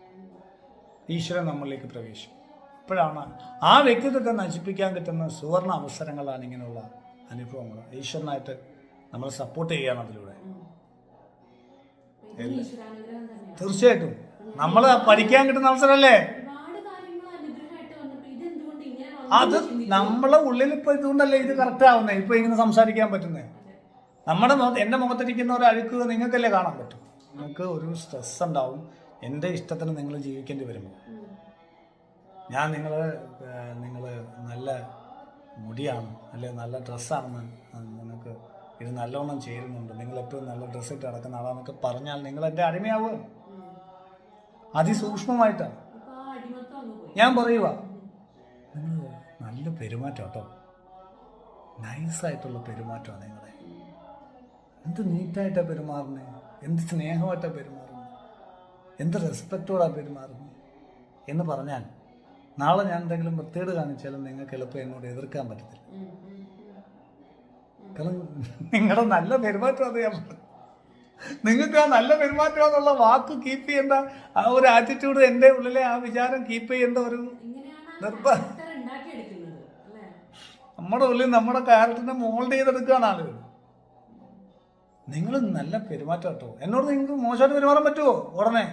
Speaker 1: ഈശ്വരൻ നമ്മളിലേക്ക് പ്രവേശിക്കും. അപ്പോഴാണ് ആ വ്യക്തിത്വത്തെ നശിപ്പിക്കാൻ കിട്ടുന്ന സുവർണ അവസരങ്ങളാണ് ഇങ്ങനെയുള്ള അനുഭവങ്ങൾ. ഈശ്വരനായിട്ട് നമ്മൾ സപ്പോർട്ട് ചെയ്യുകയാണ് അതിലൂടെ. തീർച്ചയായിട്ടും. നമ്മൾ പഠിക്കാൻ കിട്ടുന്ന അവസരമല്ലേ? അത് നമ്മളെ ഉള്ളിൽ ഇപ്പൊ ഇതുകൊണ്ടല്ലേ ഇത് കറക്റ്റ് ആവുന്നത് ഇപ്പൊ ഇങ്ങനെ സംസാരിക്കാൻ പറ്റുന്നേ? നമ്മുടെ എന്റെ എന്റെ മുഖത്തിരിക്കുന്ന ഒരു അഴുക്ക് നിങ്ങൾക്കല്ലേ കാണാൻ പറ്റും? നിങ്ങൾക്ക് ഒരു സ്ട്രെസ് ഉണ്ടാവും. എന്റെ ഇഷ്ടത്തിന് നിങ്ങൾ ജീവിക്കേണ്ടി വരുമ്പോൾ ഞാൻ നിങ്ങൾ നിങ്ങൾ നല്ല മുടിയാണ് അല്ലെ നല്ല ഡ്രസ്സാണെന്ന് നിങ്ങൾക്ക് ഇത് നല്ലോണം ചേരുന്നുണ്ട്. നിങ്ങൾ എപ്പോഴും നല്ല ഡ്രസ്സ് ഇട്ട് നടക്കുന്ന ആളാന്നൊക്കെ പറഞ്ഞാൽ നിങ്ങൾ എന്റെ അടിമയാവുക. അതിസൂക്ഷ്മമായിട്ടാണ് ഞാൻ പറയുക നിങ്ങൾ നല്ല പെരുമാറ്റം കേട്ടോ. നൈസായിട്ടുള്ള പെരുമാറ്റമാണ് നിങ്ങളെ. എന്ത് നീറ്റായിട്ടാണ് പെരുമാറുന്നത് എന്ത് സ്നേഹമായിട്ടാണ് പെരുമാറുന്നത് എന്ത് റെസ്പെക്റ്റോടാണ് പെരുമാറുന്നത് എന്ന് പറഞ്ഞാൽ നാളെ ഞാൻ എന്തെങ്കിലും വൃത്തികേട് കാണിച്ചാലും നിങ്ങൾക്ക് എളുപ്പം എന്നോട് എതിർക്കാൻ പറ്റത്തില്ല. കാരണം നിങ്ങളുടെ നല്ല പെരുമാറ്റം അത് ഞാൻ നിങ്ങൾക്ക് ആ നല്ല പെരുമാറ്റം എന്നുള്ള വാക്ക് കീപ്പ് ചെയ്യേണ്ട ആ ഒരു ആറ്റിറ്റ്യൂഡ് എന്റെ ഉള്ളിലെ ആ വിചാരം കീപ്പ് ചെയ്യേണ്ട ഒരു
Speaker 2: നിർബന്ധം.
Speaker 1: നമ്മുടെ ഉള്ളിൽ നമ്മുടെ ക്യാരക്ടറിനെ മോൾഡ് ചെയ്തെടുക്കുകയാണ് ആളുകൾ. നിങ്ങൾ നല്ല പെരുമാറ്റം കേട്ടോ. എന്നോട് നിങ്ങൾക്ക് മോശമായിട്ട് പെരുമാറാൻ പറ്റുമോ ഉടനെ.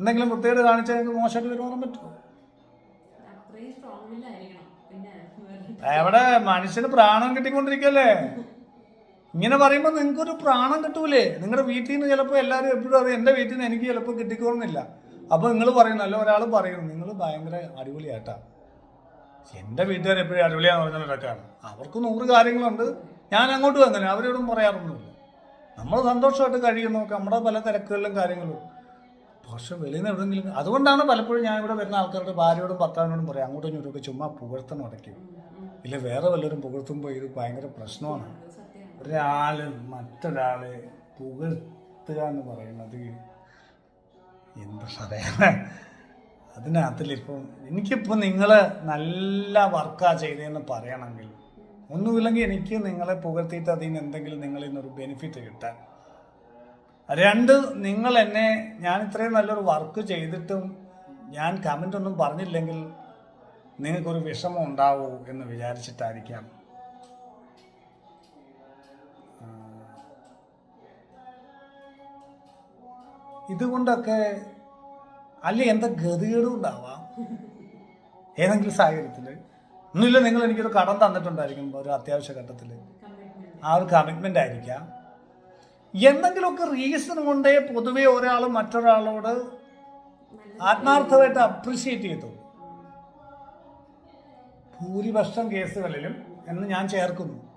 Speaker 1: എന്തെങ്കിലും വൃത്തികേട് കാണിച്ചാൽ നിങ്ങൾക്ക് മോശമായിട്ട് പെരുമാറാൻ പറ്റുമോ
Speaker 2: അത്രയും സ്ട്രോങ് വില്ലായിരിക്കണം പിന്നെ വേറെ
Speaker 1: എവിടെ മനുഷ്യന് പ്രാണം കിട്ടിക്കൊണ്ടിരിക്കല്ലേ? ഇങ്ങനെ പറയുമ്പോൾ നിങ്ങൾക്കൊരു പ്രാണം കിട്ടൂലേ? നിങ്ങളുടെ വീട്ടിൽ നിന്ന് ചിലപ്പോൾ എല്ലാവരും എപ്പോഴും അറിയാം എന്റെ വീട്ടിൽ നിന്ന് എനിക്ക് ചിലപ്പോൾ കിട്ടിക്കോളുന്നില്ല. അപ്പോൾ നിങ്ങൾ പറയുന്നു അല്ല ഒരാൾ പറയുന്നു നിങ്ങൾ ഭയങ്കര അടിപൊളിയായിട്ടാ. എന്റെ വീട്ടുകാർ എപ്പോഴും അടിപൊളിയാന്ന് പറഞ്ഞവരൊക്കെയാണ് അവർക്ക് നൂറ് കാര്യങ്ങളുണ്ട്. ഞാൻ അങ്ങോട്ട് അങ്ങനെ അവരോടും പറയാറൊന്നുമില്ല. നമ്മൾ സന്തോഷമായിട്ട് കഴിയുന്നു നമ്മുടെ പല തിരക്കുകളിലും കാര്യങ്ങളും. പക്ഷെ വെളിയിൽ നിന്ന് എവിടെയെങ്കിലും അതുകൊണ്ടാണ് പലപ്പോഴും ഞാൻ ഇവിടെ വരുന്ന ആൾക്കാരുടെ ഭാര്യയോടും ഭർത്താവിനോടും പറയാം അങ്ങോട്ടും ഇങ്ങോട്ടും ഒക്കെ ചുമ്മാ പുകഴ്ത്തണം ഇടയ്ക്ക് ഇല്ല വേറെ വല്ലവരും പുകഴ്ത്തുമ്പോൾ ഇത് ഭയങ്കര പ്രശ്നമാണ്. ഒരാൾ മറ്റൊരാളെ പുകഴ്ത്തുക എന്ന് പറയുന്നത് എന്താ സാറേ അതിനകത്തിലിപ്പം എനിക്കിപ്പോൾ നിങ്ങൾ നല്ല വർക്കാ ചെയ്തതെന്ന് പറയണമെങ്കിൽ ഒന്നുമില്ലെങ്കിൽ എനിക്ക് നിങ്ങളെ പുകഴ്ത്തിയിട്ട് അതിൽ നിന്ന് എന്തെങ്കിലും നിങ്ങളിൽ നിന്നൊരു ബെനിഫിറ്റ് കിട്ടാൻ. രണ്ട് നിങ്ങൾ എന്നെ ഞാൻ ഇത്രയും നല്ലൊരു വർക്ക് ചെയ്തിട്ടും ഞാൻ കമന്റ് ഒന്നും പറഞ്ഞില്ലെങ്കിൽ നിങ്ങൾക്കൊരു വിഷമം ഉണ്ടാവൂ എന്ന് വിചാരിച്ചിട്ടായിരിക്കാം. ഇതുകൊണ്ടൊക്കെ അല്ലെ എന്താ ഗതികേടും ഉണ്ടാവാം? ഏതെങ്കിലും സാഹചര്യത്തിൽ ഒന്നുമില്ല നിങ്ങൾ എനിക്കൊരു കടം തന്നിട്ടുണ്ടായിരിക്കും ഒരു അത്യാവശ്യ ഘട്ടത്തിൽ ആ ഒരു കമ്മിറ്റ്മെന്റ് ആയിരിക്കാം. എന്തെങ്കിലുമൊക്കെ റീസൺ കൊണ്ടേ പൊതുവെ ഒരാൾ മറ്റൊരാളോട് ആത്മാർത്ഥമായിട്ട് അപ്രിഷിയേറ്റ് ചെയ്യത്തുള്ളൂ ഭൂരിപക്ഷം കേസുകളിലും എന്ന് ഞാൻ ചേർക്കുന്നു.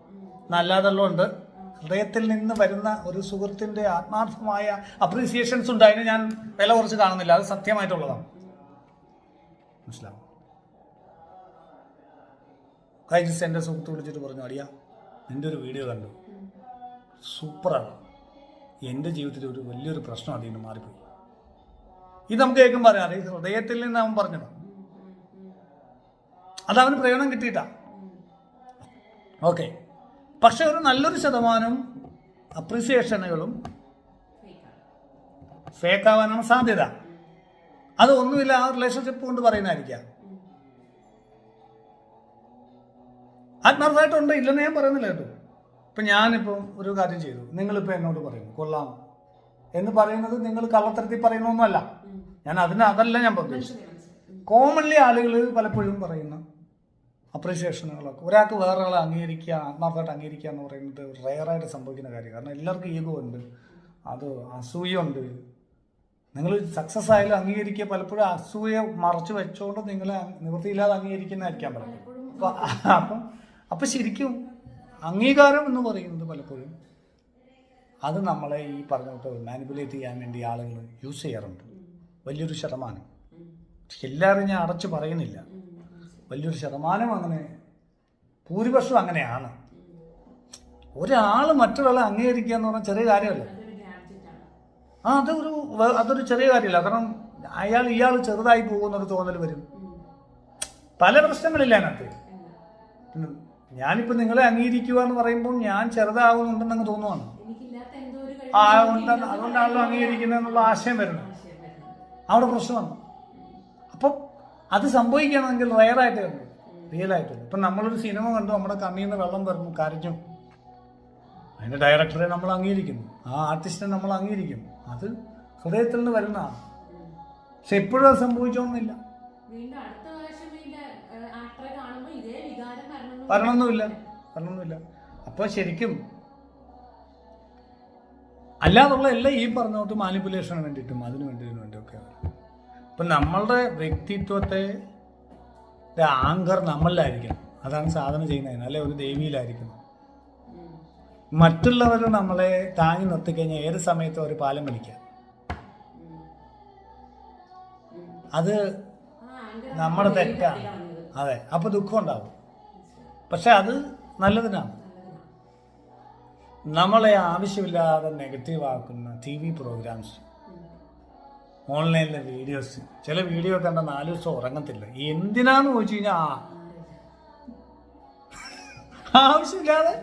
Speaker 1: നല്ലതെല്ലാം ഹൃദയത്തിൽ നിന്ന് വരുന്ന ഒരു സുഹൃത്തിന്റെ ആത്മാർത്ഥമായ അപ്രീസിയേഷൻസ് ഉണ്ട്. അതിന് ഞാൻ വില കുറച്ച് കാണുന്നില്ല. അത് സത്യമായിട്ടുള്ളതാണ്. മനസ്സിലാവും കഴിഞ്ഞ എന്റെ സുഹൃത്ത് വിളിച്ചിട്ട് പറഞ്ഞു അടിയാ എന്റെ ഒരു വീഡിയോ കണ്ടു. സൂപ്പറാണ്. എന്റെ ജീവിതത്തിൽ ഒരു വലിയൊരു പ്രശ്നം അതിൽ നിന്ന് മാറിപ്പോയി. ഇത് നമുക്ക് കേൾക്കുമ്പോൾ പറയാം ഹൃദയത്തിൽ നിന്ന് അവൻ പറഞ്ഞത്. അത് അവന് പ്രയോജനം കിട്ടിയിട്ടാ. ഓക്കെ. പക്ഷെ ഒരു നല്ലൊരു ശതമാനം അപ്രിസിയേഷനുകളും ഫേക്ക് ആവാനാണ് സാധ്യത. അത് ഒന്നുമില്ല ആ റിലേഷൻഷിപ്പ് കൊണ്ട് പറയുന്നതായിരിക്കാം. ആത്മാർത്ഥമായിട്ടുണ്ട് ഇല്ലെന്ന് ഞാൻ പറയുന്നില്ല കേട്ടോ. ഇപ്പം ഞാനിപ്പോൾ ഒരു കാര്യം ചെയ്തു. നിങ്ങളിപ്പോൾ എന്നോട് പറയുന്നു കൊള്ളാം. എന്ന് പറയുന്നത് നിങ്ങൾ കള്ളത്തരത്തിൽ പറയുന്നൊന്നുമല്ല. ഞാൻ അതിന് അതല്ല ഞാൻ പറഞ്ഞു കോമൺലി ആളുകൾ പലപ്പോഴും പറയുന്ന അപ്രീസിയേഷനുകളൊക്കെ ഒരാൾക്ക് വേറെ ആളെ അംഗീകരിക്കുക ആത്മാർത്ഥമായിട്ട് അംഗീകരിക്കുക എന്ന് പറയുന്നത് റെയറായിട്ട് സംഭവിക്കുന്ന കാര്യം കാരണം എല്ലാവർക്കും ഈഗോ ഉണ്ട്. അത് അസൂയുണ്ട്. നിങ്ങൾ സക്സസ് ആയാലും അംഗീകരിക്കുക. പലപ്പോഴും അസൂയ മറച്ചു വെച്ചുകൊണ്ട് നിങ്ങളെ നിവൃത്തിയില്ലാതെ അംഗീകരിക്കുന്നതായിരിക്കാൻ പലപ്പോഴും. അപ്പം അപ്പം അപ്പം ശരിക്കും അംഗീകാരം എന്ന് പറയുന്നത് പലപ്പോഴും അത് നമ്മളെ ഈ പറഞ്ഞിട്ട് മാനിപ്പുലേറ്റ് ചെയ്യാൻ വേണ്ടി ആളുകൾ യൂസ് ചെയ്യാറുണ്ട്. വലിയൊരു ശതമാനം. എല്ലാവരും ഞാൻ അടച്ചു പറയുന്നില്ല. വലിയൊരു ശതമാനം അങ്ങനെ ഭൂരിപക്ഷം അങ്ങനെയാണ്. ഒരാൾ മറ്റൊരാളെ അംഗീകരിക്കുക എന്ന് പറഞ്ഞാൽ ചെറിയ കാര്യമല്ല? ആ അതൊരു അതൊരു ചെറിയ കാര്യമല്ല. കാരണം അയാൾ ഇയാൾ ചെറുതായി പോകുന്നൊരു തോന്നൽ വരും. പല പ്രശ്നങ്ങളില്ല അതിനകത്ത്. ഞാനിപ്പോൾ നിങ്ങളെ അംഗീകരിക്കുക എന്ന് പറയുമ്പോൾ ഞാൻ ചെറുതാകുന്നുണ്ടെന്നങ്ങ് തോന്നുവാണ്. ആ
Speaker 2: ഉണ്ടെന്ന്
Speaker 1: ഉണ്ട് അതുകൊണ്ടാണല്ലോ അംഗീകരിക്കുന്നതെന്നുള്ള ആശയം വരുന്നത്. അവിടെ പ്രശ്നമാണ് അത് സംഭവിക്കണമെങ്കിൽ റയറായിട്ട് കണ്ടു റിയൽ ആയിട്ട് ഇപ്പം നമ്മളൊരു സിനിമ കണ്ടു നമ്മുടെ കണ്ണിൽ നിന്ന് വെള്ളം വരുന്നു കരഞ്ഞു. അതിന്റെ ഡയറക്ടറെ നമ്മൾ അംഗീകരിക്കുന്നു. ആ ആർട്ടിസ്റ്റിനെ നമ്മൾ അംഗീകരിക്കും അത് ഹൃദയത്തിൽ നിന്ന് വരുന്നതാണ്. പക്ഷെ എപ്പോഴും അത് സംഭവിച്ചോന്നില്ല വരണമൊന്നുമില്ല. വരണമൊന്നുമില്ല. അപ്പോൾ ശരിക്കും അല്ലാതുള്ള എല്ലാം ഈ പറഞ്ഞോട്ട് മാനിപ്പുലേഷന് വേണ്ടിയിട്ടും അതിന് വേണ്ടി ഇതിനു വേണ്ടിയൊക്കെയാണ്. അപ്പം നമ്മളുടെ വ്യക്തിത്വത്തെ ആങ്കർ നമ്മളിലായിരിക്കണം. അതാണ് സാധന ചെയ്യുന്നതിന് അല്ലെ ഒരു ദേവിയിലായിരിക്കണം. മറ്റുള്ളവർ നമ്മളെ താങ്ങി നിർത്തിക്കഴിഞ്ഞാൽ ഏത് സമയത്തും ഒരു പാലം വലിക്കാം അത് നമ്മുടെ തെറ്റാണ്. അതെ അപ്പോൾ ദുഃഖം ഉണ്ടാവും. പക്ഷെ അത് നല്ലതിനാണ്. നമ്മളെ ആവശ്യമില്ലാതെ നെഗറ്റീവ് ആക്കുന്ന ടി വി പ്രോഗ്രാംസ്. ഓൺലൈനിലെ വീഡിയോസ്. ചില വീഡിയോ കണ്ട നാല് ദിവസം ഉറങ്ങത്തില്ല. എന്തിനാന്ന് ചോദിച്ചു കഴിഞ്ഞാൽ ആ. ആവശ്യമില്ലാതെ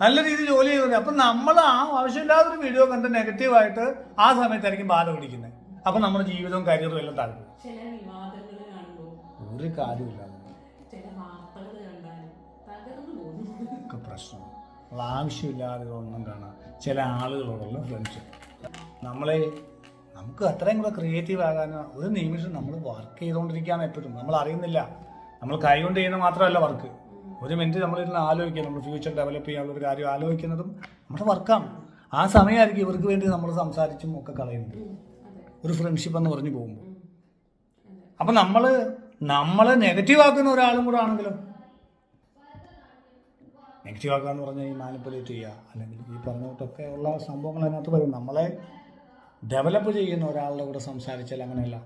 Speaker 1: നല്ല രീതിയിൽ ജോലി ചെയ്തു അപ്പം നമ്മൾ ആ ആവശ്യമില്ലാത്തൊരു വീഡിയോ കണ്ട് നെഗറ്റീവായിട്ട് ആ സമയത്തായിരിക്കും ബാധ പിടിക്കുന്നത് അപ്പം നമ്മുടെ ജീവിതവും കരിയറും എല്ലാം താഴ്ന്നു ഒരു
Speaker 2: കാര്യമില്ല
Speaker 1: ഒക്കെ പ്രശ്നം. ആവശ്യമില്ലാതെ ഒന്നും കാണാം. ചില ആളുകളോടുള്ള ഫ്രണ്ട്ഷിപ്പ് നമ്മളെ നമുക്ക് അത്രയും കൂടെ ക്രിയേറ്റീവ് ആകാൻ ഒരു നിമിഷം നമ്മൾ വർക്ക് ചെയ്തുകൊണ്ടിരിക്കുകയാണ് എപ്പോഴും. നമ്മൾ അറിയുന്നില്ല. നമ്മൾ കൈകൊണ്ട് ചെയ്യുന്ന മാത്രമല്ല വർക്ക് ഒരു മിനിറ്റ് നമ്മളിരുന്ന് ആലോചിക്കുക. നമ്മൾ ഫ്യൂച്ചർ ഡെവലപ്പ് ചെയ്യാനുള്ള ഒരു കാര്യം ആലോചിക്കുന്നതും നമ്മുടെ വർക്കാണ് ആ സമയമായിരിക്കും ഇവർക്ക് വേണ്ടി നമ്മൾ സംസാരിച്ചും ഒക്കെ കളയുന്നത്. ഒരു ഫ്രണ്ട്ഷിപ്പ് എന്ന് പറഞ്ഞു പോകുമ്പോൾ. അപ്പം നമ്മൾ നമ്മളെ നെഗറ്റീവ് ആക്കുന്ന ഒരാളും കൂടെ ആണെങ്കിലോ? നെഗറ്റീവ് ആക്കുക എന്ന് പറഞ്ഞാൽ ഈ മാനിപ്പുലേറ്റ് ചെയ്യുക. അല്ലെങ്കിൽ ഈ പറഞ്ഞിട്ടൊക്കെ ഉള്ള സംഭവങ്ങൾ അതിനകത്ത് വരും. നമ്മളെ ഡെവലപ്പ് ചെയ്യുന്ന ഒരാളുടെ കൂടെ സംസാരിച്ചാൽ അങ്ങനെയല്ല.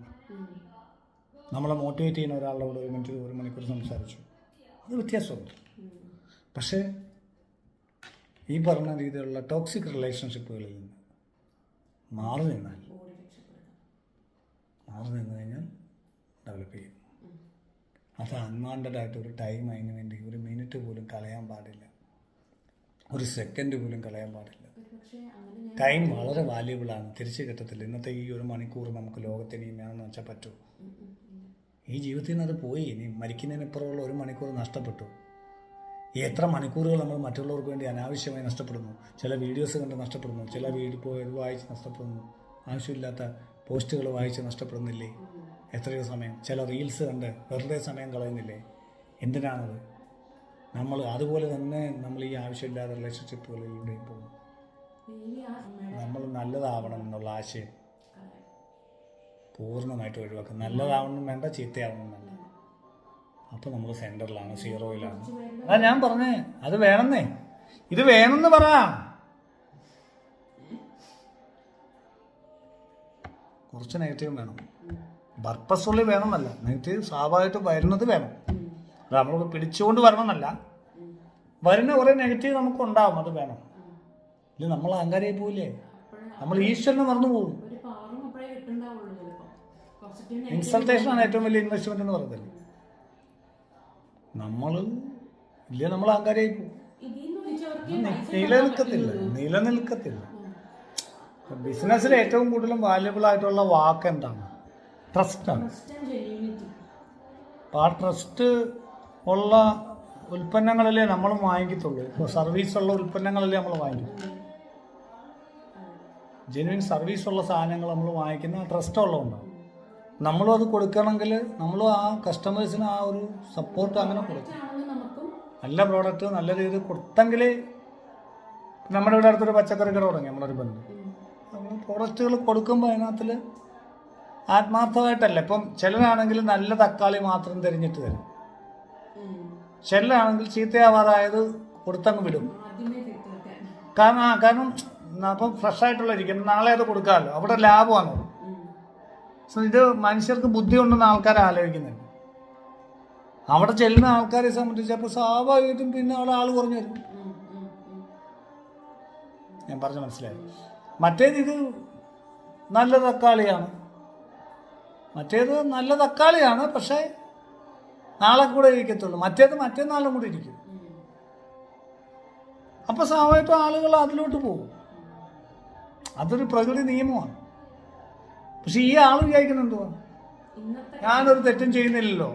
Speaker 1: നമ്മളെ മോട്ടിവേറ്റ് ചെയ്യുന്ന ഒരാളുടെ കൂടെ ഒരു മിനിറ്റ് ഒരു മണിക്കൂർ സംസാരിച്ചു. അത് വ്യത്യാസമുണ്ട്. പക്ഷേ ഈ പറഞ്ഞ രീതിയിലുള്ള ടോക്സിക് റിലേഷൻഷിപ്പുകളിൽ നിന്ന് മാറി നിന്നാൽ മാറി നിന്ന് കഴിഞ്ഞാൽ ഡെവലപ്പ് ചെയ്യും. അത് അൺവാണ്ടഡ് ആയിട്ട് ഒരു ടൈം അതിന് വേണ്ടി ഒരു മിനിറ്റ് പോലും കളയാൻ പാടില്ല. ഒരു സെക്കൻഡ് പോലും കളയാൻ പാടില്ല. ടൈം വളരെ വാല്യുബിളാണ് തിരിച്ചു കിട്ടത്തില്ല. ഇന്നത്തെ ഈ ഒരു മണിക്കൂർ നമുക്ക് ലോകത്തിന് ഇനി വേണമെന്ന് വെച്ചാൽ പറ്റൂ. ഈ ജീവിതത്തിൽ നിന്ന് അത് പോയി. ഇനി മരിക്കുന്നതിനിപ്പുറമുള്ള ഒരു മണിക്കൂർ നഷ്ടപ്പെട്ടു. ഈ എത്ര മണിക്കൂറുകൾ നമ്മൾ മറ്റുള്ളവർക്ക് വേണ്ടി അനാവശ്യമായി നഷ്ടപ്പെടുന്നു. ചില വീഡിയോസ് കണ്ട് നഷ്ടപ്പെടുന്നു. ചില വീഡിയോ പോയത് വായിച്ച് നഷ്ടപ്പെടുന്നു. ആവശ്യമില്ലാത്ത പോസ്റ്റുകൾ വായിച്ച് നഷ്ടപ്പെടുന്നില്ലേ? എത്രയോ സമയം. ചില റീൽസ് കണ്ട് വെറുതെ സമയം കളയുന്നില്ലേ? എന്തിനാണത്? നമ്മൾ അതുപോലെ തന്നെ നമ്മൾ ഈ ആവശ്യമില്ലാത്ത റിലേഷൻഷിപ്പുകളിലൂടെയും പോകുന്നു. നമ്മൾ നല്ലതാവണം എന്നുള്ള ആശയം പൂർണമായിട്ട് ഒഴിവാക്കും നല്ലതാവണം വേണ്ട ചീത്തയാവണം വേണ്ട. അപ്പോൾ നമ്മൾ സെന്ററിലാണ് സീറോയിലാണ്. അതാ ഞാൻ പറഞ്ഞേ അത് വേണമെന്നേ. ഇത് വേണമെന്ന് പറ. കുറച്ച് നെഗറ്റീവ് വേണം. പർപ്പസ്ഫുള്ളി വേണമെന്നല്ല. നെഗറ്റീവ് സ്വാഭാവികമായിട്ട് വരുന്നത് വേണം. അത് നമ്മൾ പിടിച്ചുകൊണ്ട് വരണമെന്നല്ല. വരുന്ന കുറേ നെഗറ്റീവ് നമുക്ക് ഉണ്ടാവും അത് വേണം. ഇല്ല നമ്മൾ അഹങ്കാരമായി പോവില്ലേ? നമ്മൾ ഈശ്വരനെ മറന്നു പോകും. ആണ് ഏറ്റവും വലിയ ഇൻവെസ്റ്റ്മെന്റ് എന്ന് പറയുന്നത്. നമ്മൾ ഇല്ല നമ്മൾ അഹങ്കാരമായി പോകും. നിലനിൽക്കത്തില്ല നിലനിൽക്കത്തില്ല. ബിസിനസ്സിൽ ഏറ്റവും കൂടുതലും വാല്യബിൾ ആയിട്ടുള്ള വാക്ക് എന്താണ്? ട്രസ്റ്റാണ്
Speaker 2: ട്രസ്റ്റ് ആണ്
Speaker 1: അപ്പോൾ ആ ട്രസ്റ്റ് ഉള്ള ഉൽപ്പന്നങ്ങളല്ലേ നമ്മൾ വാങ്ങിക്കത്തുള്ളൂ. ഇപ്പോൾ സർവീസ് ഉള്ള ഉൽപ്പന്നങ്ങളിലേ നമ്മൾ വാങ്ങിക്കും ജെനുവിൻ സർവീസ് ഉള്ള സാധനങ്ങൾ നമ്മൾ വാങ്ങിക്കുന്ന ട്രസ്റ്റ് ഉള്ളതുണ്ടാവും നമ്മളും അത് കൊടുക്കണമെങ്കിൽ നമ്മളും ആ കസ്റ്റമേഴ്സിന് ആ ഒരു സപ്പോർട്ട് അങ്ങനെ കൊടുക്കും നല്ല പ്രോഡക്റ്റ് നല്ല രീതിയിൽ കൊടുത്തെങ്കിൽ നമ്മുടെ ഇവിടെ അടുത്തൊരു പച്ചക്കറി കട തുടങ്ങി നമ്മളൊരു ബന്ധം. നമ്മൾ പ്രോഡക്റ്റുകൾ കൊടുക്കുമ്പോൾ അതിനകത്തിൽ ആത്മാർത്ഥമായിട്ടല്ല. ഇപ്പം ചിലരാണെങ്കിൽ നല്ല തക്കാളി മാത്രം തിരഞ്ഞിട്ട് തരും. ചിലരാണെങ്കിൽ ചീത്തയാവാറായത് കൊടുത്തങ്ങ് വിടും. കാരണം ആ കാരണം അപ്പം ഫ്രഷ് ആയിട്ടുള്ള ഇരിക്കണം നാളെ അത് കൊടുക്കാമല്ലോ. അവിടെ ലാഭമാണ്. സോ ഇത് മനുഷ്യർക്ക് ബുദ്ധി ഉണ്ടെന്ന് ആൾക്കാർ ആലോചിക്കുന്നുണ്ട്. അവിടെ ചെല്ലുന്ന ആൾക്കാരെ സംബന്ധിച്ചപ്പോൾ സ്വാഭാവികമായിട്ടും പിന്നെ അവിടെ ആൾ കുറഞ്ഞു വരും. ഞാൻ പറഞ്ഞു മനസ്സിലായി. മറ്റേത് ഇത് നല്ല തക്കാളിയാണ്. മറ്റേത് നല്ല തക്കാളിയാണ് പക്ഷേ നാളെ കൂടെ ഇരിക്കത്തുള്ളൂ. മറ്റേത് മറ്റേ നാളും കൂടെ ഇരിക്കും. അപ്പോൾ സ്വാഭാവികമായിട്ടും ആളുകൾ അതിലോട്ട് പോകും. അതൊരു പ്രകൃതി നിയമമാണ്. പക്ഷെ ഈ ആൾ വിചാരിക്കുന്നത് എന്തുവാ? ഞാനൊരു തെറ്റും ചെയ്യുന്നില്ലല്ലോ.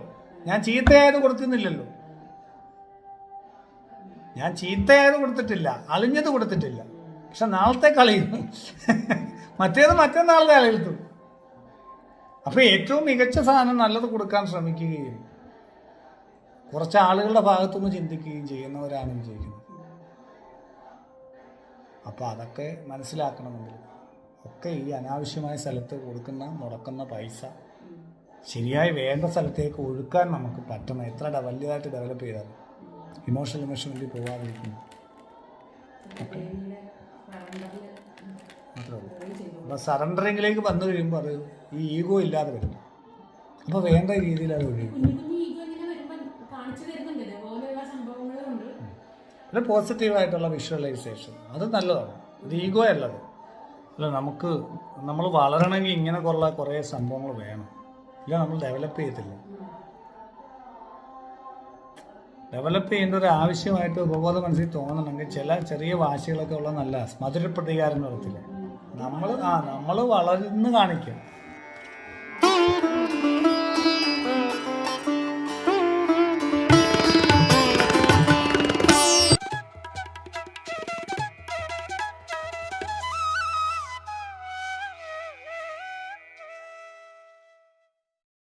Speaker 1: ഞാൻ ചീത്തയായത് കൊടുക്കുന്നില്ലല്ലോ ഞാൻ ചീത്തയായത് കൊടുത്തിട്ടില്ല. അളിഞ്ഞത് കൊടുത്തിട്ടില്ല. പക്ഷെ നാളത്തെ കളിയും മറ്റേത് മറ്റന്നാളത്തെ കളിയെടുത്തു അപ്പൊ ഏറ്റവും മികച്ച സാധനം നല്ലത് കൊടുക്കാൻ ശ്രമിക്കുകയും കുറച്ച് ആളുകളുടെ ഭാഗത്തുനിന്ന് ചിന്തിക്കുകയും ചെയ്യുന്നവരാണ് വിജയിക്കുന്നത്. അപ്പൊ അതൊക്കെ മനസ്സിലാക്കണമെങ്കിൽ ഒക്കെ ഈ അനാവശ്യമായ സ്ഥലത്ത് കൊടുക്കുന്ന മുടക്കുന്ന പൈസ ശരിയായി വേണ്ട സ്ഥലത്തേക്ക് ഒഴുക്കാൻ നമുക്ക് പറ്റണം. എത്ര വലിയതായിട്ട് ഡെവലപ്പ് ചെയ്താൽ ഇമോഷണൽ ഇമോഷണലി പോകാതിരിക്കുന്നു
Speaker 2: പറമ്പറിൽ
Speaker 1: മാത്രമേ അപ്പോൾ സറണ്ടറിങ്ങിലേക്ക് വന്നു കഴിയുമ്പോൾ അത് ഈ ഈഗോ ഇല്ലാതെ വരും. അപ്പോൾ വേണ്ട രീതിയിൽ അത് ഒഴിയും അത് പോസിറ്റീവായിട്ടുള്ള വിഷ്വലൈസേഷൻ അത് നല്ലതാണ്. അത് ഈഗോ അല്ലത്. അല്ല നമുക്ക് നമ്മൾ വളരണമെങ്കിൽ ഇങ്ങനെ കുറേ കുറേ സംഭവങ്ങൾ വേണം. ഇല്ല നമ്മൾ ഡെവലപ്പ് ചെയ്യത്തില്ല. ഡെവലപ്പ് ചെയ്യേണ്ട ഒരു ആവശ്യമായിട്ട് ഉപബോധ മനസ്സിൽ തോന്നണമെങ്കിൽ ചില ചെറിയ വാശികളൊക്കെ ഉള്ള നല്ല മധുര പ്രതികാരം നടത്തില്ല. നമ്മൾ ആ നമ്മൾ വളർന്ന് കാണിക്കും.